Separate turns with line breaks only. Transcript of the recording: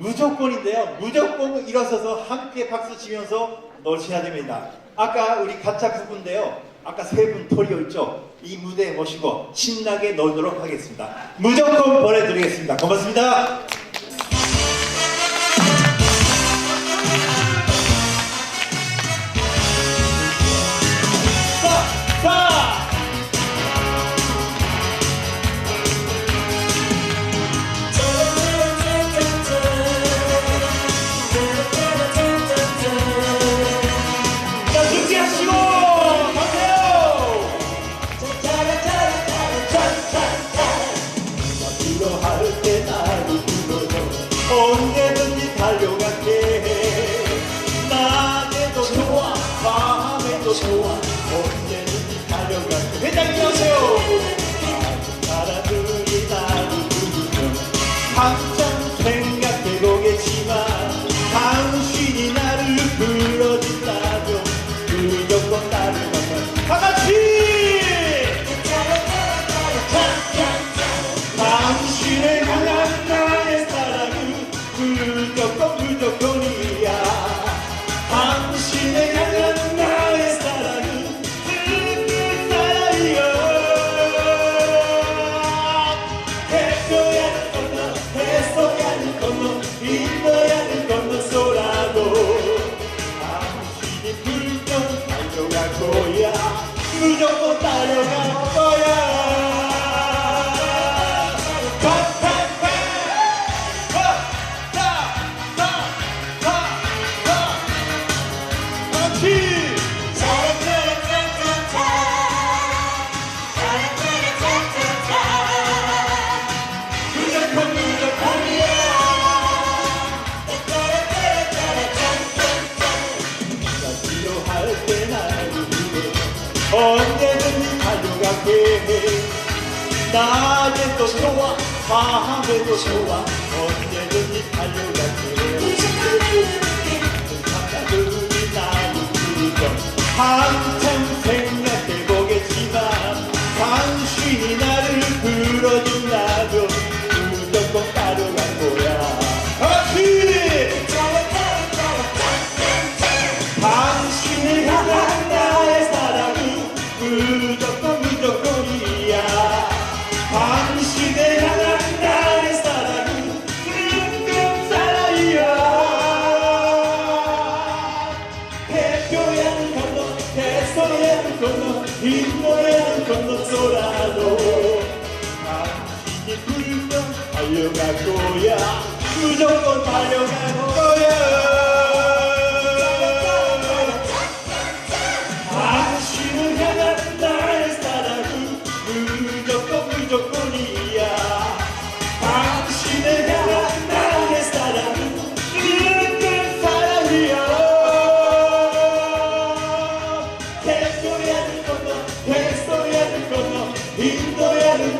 무조건인데요. 무조건 일어서서 함께 박수 치면서 노셔야 됩니다. 아까 우리 가짜 부부인데요. 아까 세 분 토리오 있죠? 이 무대에 모시고 신나게 놀도록 하겠습니다. 무조건 보내드리겠습니다. 고맙습니다. 밤에도 좋아 언제든지 달려갈게. 회장님 오세요. 사람들이 나를 부르면 무조건 달려갈 거야 필요할 달려갈게 낮에도 좋아 밤에도 좋아 언제든지 달려갈게 사람들이 나를 부르 건너 인도야는 건너서라도 당신이 불면 달려갈 거야. 무조건 거야 대표야는